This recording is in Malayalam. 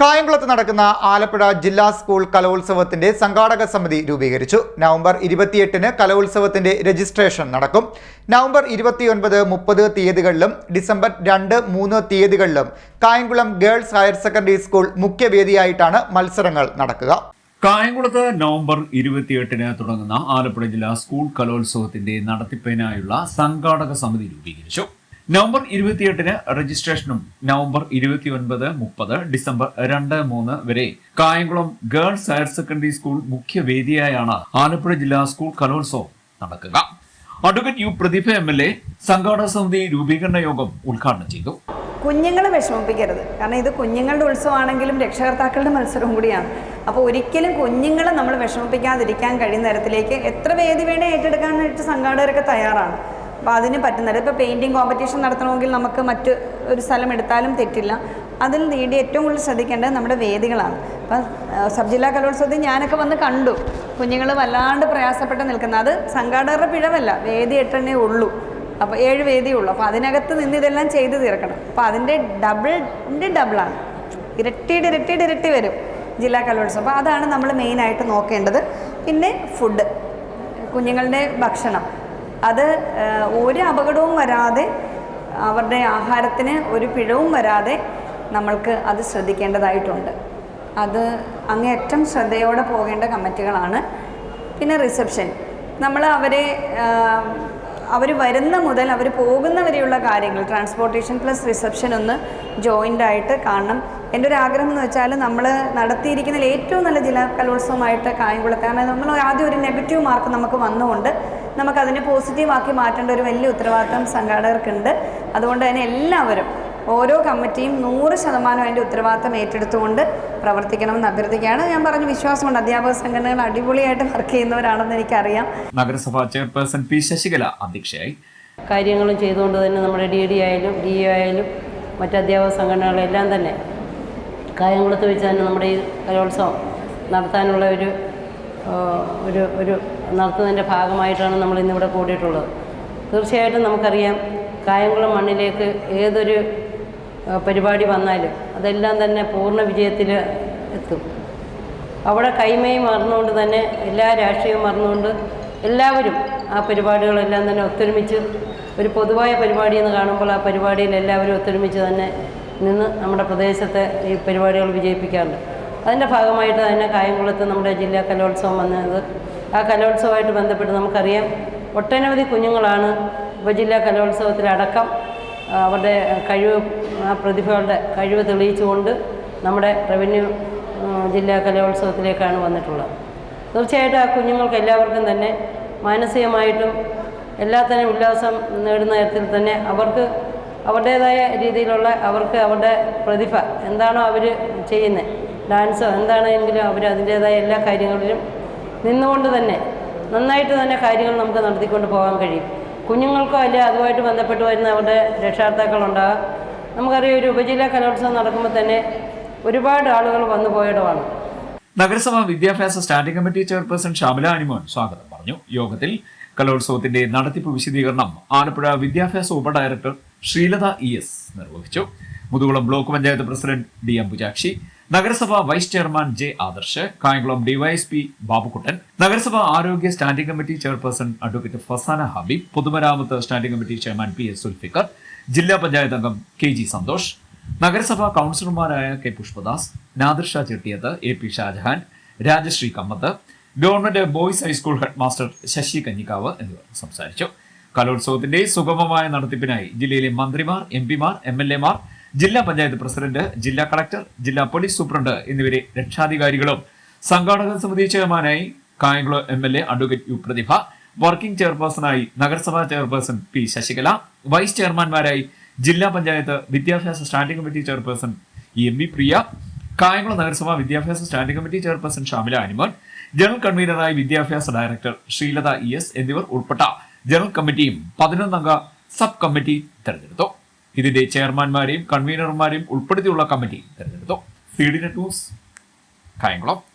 കായംകുളത്ത് നടക്കുന്ന ആലപ്പുഴ ജില്ലാ സ്കൂൾ കലോത്സവത്തിന്റെ സംഘാടക സമിതി രൂപീകരിച്ചു. നവംബർ ഇരുപത്തിയെട്ടിന് കലോത്സവത്തിന്റെ രജിസ്ട്രേഷൻ നടക്കും. നവംബർ ഇരുപത്തിയൊൻപത് മുപ്പത് തീയതികളിലും ഡിസംബർ രണ്ട് മൂന്ന് തീയതികളിലും Kayamkulam girls higher secondary school മുഖ്യവേദിയായിട്ടാണ് മത്സരങ്ങൾ നടക്കുക. കായംകുളത്ത് നവംബർ ഇരുപത്തിയെട്ടിന് തുടങ്ങുന്ന ആലപ്പുഴ ജില്ലാ സ്കൂൾ കലോത്സവത്തിന്റെ നടത്തിപ്പിനായുള്ള സംഘാടക സമിതി രൂപീകരിച്ചു. നവംബർ ഇരുപത്തിയെട്ടിന് രജിസ്ട്രേഷനും നവംബർ ഇരുപത്തിയൊൻപത് മുപ്പത് ഡിസംബർ രണ്ട് മൂന്ന് വരെ. Kayamkulam girls higher secondary school മുഖ്യവേദിയായാണ് Alappuzha ജില്ലാ സ്കൂൾ കലോത്സവം നടക്കുക. Advocate U Prathibha M L A സംഘാടക സമിതി രൂപീകരണ യോഗം ഉദ്ഘാടനം ചെയ്തു. കുഞ്ഞുങ്ങളെ വിഷമിപ്പിക്കരുത്. കാരണം ഇത് കുഞ്ഞുങ്ങളുടെ ഉത്സവമാണെങ്കിലും രക്ഷകർത്താക്കളുടെ മത്സരവും കൂടിയാണ്. അപ്പോൾ ഒരിക്കലും കുഞ്ഞുങ്ങളെ നമ്മൾ വിഷമിപ്പിക്കാതിരിക്കാൻ കഴിയുന്ന തരത്തിലേക്ക് എത്ര വേദി വേണേ ഏറ്റെടുക്കാനായിട്ട് സംഘാടകരൊക്കെ തയ്യാറാണ്. അപ്പോൾ അതിന് പറ്റുന്നത്. ഇപ്പോൾ പെയിന്റിങ് കോമ്പറ്റീഷൻ നടത്തണമെങ്കിൽ നമുക്ക് മറ്റ് ഒരു സ്ഥലം എടുത്താലും തെറ്റില്ല. അതിൽ നേടി ഏറ്റവും കൂടുതൽ ശ്രദ്ധിക്കേണ്ടത് നമ്മുടെ വേദികളാണ്. അപ്പം സബ് ജില്ലാ കലോത്സവത്തിൽ ഞാനൊക്കെ വന്ന് കണ്ടു. കുഞ്ഞുങ്ങൾ വല്ലാണ്ട് പ്രയാസപ്പെട്ട് നിൽക്കുന്നത്. അത് സംഘാടകരുടെ പിഴവല്ല. വേദി എട്ടെണ്ണേ ഉള്ളൂ. അപ്പോൾ ഏഴ് വേദി ഉള്ളൂ. അപ്പോൾ അതിനകത്ത് നിന്ന് ഇതെല്ലാം ചെയ്ത് തീർക്കണം. അപ്പോൾ അതിന്റെ ഡബിളിന്റെ ഡബിളാണ് ഇരട്ടിയുടെ ഇരട്ടിയുടെ ഇരട്ടി വരും ജില്ലാ കലോത്സവം. അപ്പോൾ അതാണ് നമ്മൾ മെയിനായിട്ട് നോക്കേണ്ടത്. പിന്നെ ഫുഡ് കുഞ്ഞുങ്ങളുടെ ഭക്ഷണം. അത് ഒരു അപകടവും വരാതെ അവരുടെ ആഹാരത്തിന് ഒരു പിഴവും വരാതെ നമ്മൾക്ക് അത് ശ്രദ്ധിക്കേണ്ടതായിട്ടുണ്ട്. അത് അങ്ങേയറ്റം ശ്രദ്ധയോടെ പോകേണ്ട കമ്മിറ്റികളാണ്. പിന്നെ റിസപ്ഷൻ. നമ്മൾ അവരെ അവർ വരുന്ന മുതൽ അവർ പോകുന്ന വരെയുള്ള കാര്യങ്ങൾ ട്രാൻസ്പോർട്ടേഷൻ പ്ലസ് റിസപ്ഷൻ ഒന്ന് ജോയിന്റ് ആയിട്ട് കാണണം. എന്റെ ഒരു ആഗ്രഹം എന്ന് വെച്ചാൽ നമ്മൾ നടത്തിയിരിക്കുന്നതിൽ ഏറ്റവും നല്ല ജില്ലാ കലോത്സവമായിട്ട് കായംകുളത്ത് കാരണം നമ്മൾ ആദ്യം ഒരു നെഗറ്റീവ് മാർക്ക് നമുക്ക് വന്നുകൊണ്ട് നമുക്കതിനെ പോസിറ്റീവ് ആക്കി മാറ്റേണ്ട ഒരു വലിയ ഉത്തരവാദിത്തം സംഘാടകർക്കുണ്ട്. അതുകൊണ്ട് തന്നെ എല്ലാവരും ഓരോ കമ്മിറ്റിയും നൂറ് ശതമാനം അതിന്റെ ഉത്തരവാദിത്തം ഏറ്റെടുത്തുകൊണ്ട് പ്രവർത്തിക്കണമെന്ന് അഭ്യർത്ഥിക്കുകയാണ്. ഞാൻ പറഞ്ഞു വിശ്വാസമുണ്ട്. അധ്യാപക സംഘടനകൾ അടിപൊളിയായിട്ട് വർക്ക് ചെയ്യുന്നവരാണെന്ന് എനിക്കറിയാം. നഗരസഭാ ചെയർപേഴ്സൺ പി ശശികല അധ്യക്ഷയായി. കാര്യങ്ങളും ചെയ്തുകൊണ്ട് തന്നെ നമ്മുടെ ഡി ഡി ആയാലും ഡി എ ആയാലും മറ്റ് അധ്യാപക സംഘടനകളെല്ലാം തന്നെ കായംകുളത്ത് വെച്ച് തന്നെ നമ്മുടെ ഈ കലോത്സവം നടത്താനുള്ള ഒരു ഒരു ഒരു നടത്തുന്നതിന്റെ ഭാഗമായിട്ടാണ് നമ്മൾ ഇന്നിവിടെ കൂടിയിട്ടുള്ളത്. തീർച്ചയായിട്ടും നമുക്കറിയാം കായംകുളം മണ്ണിലേക്ക് ഏതൊരു പരിപാടി വന്നാലും അതെല്ലാം തന്നെ പൂർണ വിജയത്തിൽ എത്തും. അവിടെ കൈമയും മറന്നുകൊണ്ട് തന്നെ എല്ലാ രാഷ്ട്രീയവും മറന്നുകൊണ്ട് എല്ലാവരും ആ പരിപാടികളെല്ലാം തന്നെ ഒത്തൊരുമിച്ച് ഒരു പൊതുവായ പരിപാടി എന്ന് കാണുമ്പോൾ ആ പരിപാടിയിൽ എല്ലാവരും ഒത്തൊരുമിച്ച് തന്നെ നിന്ന് നമ്മുടെ പ്രദേശത്തെ ഈ പരിപാടികൾ വിജയിപ്പിക്കാറുണ്ട്. അതിന്റെ ഭാഗമായിട്ട് തന്നെ കായംകുളത്ത് നമ്മുടെ ജില്ലാ കലോത്സവം വന്നത് ആ കലോത്സവമായിട്ട് ബന്ധപ്പെട്ട് നമുക്കറിയാം ഒട്ടനവധി കുഞ്ഞുങ്ങളാണ് ഉപജില്ലാ കലോത്സവത്തിലടക്കം അവരുടെ കഴിവ് ആ പ്രതിഭകളുടെ കഴിവ് തെളിയിച്ചുകൊണ്ട് നമ്മുടെ റവന്യൂ ജില്ലാ കലോത്സവത്തിലേക്കാണ് വന്നിട്ടുള്ളത്. തീർച്ചയായിട്ടും ആ കുഞ്ഞുങ്ങൾക്ക് എല്ലാവർക്കും തന്നെ മാനസികമായിട്ടും എല്ലാ തന്നെ ഉല്ലാസം നേടുന്ന തരത്തിൽ തന്നെ അവർക്ക് അവരുടേതായ രീതിയിലുള്ള അവർക്ക് അവരുടെ പ്രതിഭ എന്താണോ അവർ ചെയ്യുന്നത് ഡാൻസോ എന്താണെങ്കിലും അവർ അതിന്റേതായ എല്ലാ കാര്യങ്ങളിലും നിന്നുകൊണ്ട് തന്നെ നന്നായിട്ട് തന്നെ കാര്യങ്ങൾ നമുക്ക് നടത്തിക്കൊണ്ട് പോകാൻ കഴിയും. കുഞ്ഞുങ്ങൾക്കോ അല്ലെ അതുമായിട്ട് ബന്ധപ്പെട്ട് വരുന്ന അവരുടെ രക്ഷാകർത്താക്കളുണ്ടാകാം നമുക്കറിയാം ഒരു ഉപജില്ലാ കലോത്സവം നടക്കുമ്പോൾ തന്നെ ഒരുപാട് ആളുകൾ വന്നു പോയിടമാണ് നഗരസഭാ വിദ്യാഭ്യാസ standing committee chairperson Shamila Animon സ്വാഗതം പറഞ്ഞു. യോഗത്തിൽ കലോത്സവത്തിന്റെ നടത്തിപ്പ് വിശദീകരണം ആലപ്പുഴ വിദ്യാഭ്യാസ ഉപഡയറക്ടർ ശ്രീലത ഇ എസ് നിർവഹിച്ചു. Muthukulam block panchayat president D Ambujakshi നഗരസഭ vice chairman J Adarsh Kayamkulam DYSP Babukuttan നഗരസഭ ആരോഗ്യ standing committee chairperson advocate Fasana Habeeb പൊതുമരാമത്ത് standing committee chairman P S Sulfikar ജില്ലാ പഞ്ചായത്ത് അംഗം കെ ജി സന്തോഷ് നഗരസഭാ കൗൺസിലർമാരായ K Pushpadas Nadarsha Chettiyath A P Shajahan Rajasree Kammath government boys high school head master Sasi Kanjikkavu എന്നിവർ സംസാരിച്ചു. കലോത്സവത്തിന്റെ സുഗമമായ നടത്തിപ്പിനായി ജില്ലയിലെ മന്ത്രിമാർ എം പിമാർ എം എൽ എമാർ ജില്ലാ പഞ്ചായത്ത് പ്രസിഡന്റ് ജില്ലാ കളക്ടർ ജില്ലാ പോലീസ് സൂപ്രണ്ട് എന്നിവരെ രക്ഷാധികാരികളും സംഘാടക സമിതി ചെയർമാനായി Kayamkulam M L A advocate U Prathibha working ചെയർപേഴ്സണായി നഗരസഭാ ചെയർപേഴ്സൺ പി ശശികല വൈസ് ചെയർമാൻമാരായി ജില്ലാ പഞ്ചായത്ത് വിദ്യാഭ്യാസ standing committee chairperson M V Priya Kayamkulam നഗരസഭാ വിദ്യാഭ്യാസ standing committee chairperson Shamila Animon general കൺവീനറായി വിദ്യാഭ്യാസ ഡയറക്ടർ ശ്രീലത ഇ എസ് എന്നിവർ ഉൾപ്പെട്ട ജനറൽ കമ്മിറ്റിയും പതിനൊന്നംഗ സബ് കമ്മിറ്റി തെരഞ്ഞെടുത്തു. ഇതിന്റെ ചെയർമാൻമാരെയും കൺവീനർമാരെയും ഉൾപ്പെടുത്തിയുള്ള കമ്മിറ്റി തെരഞ്ഞെടുത്തു. C D net news Kayamkulam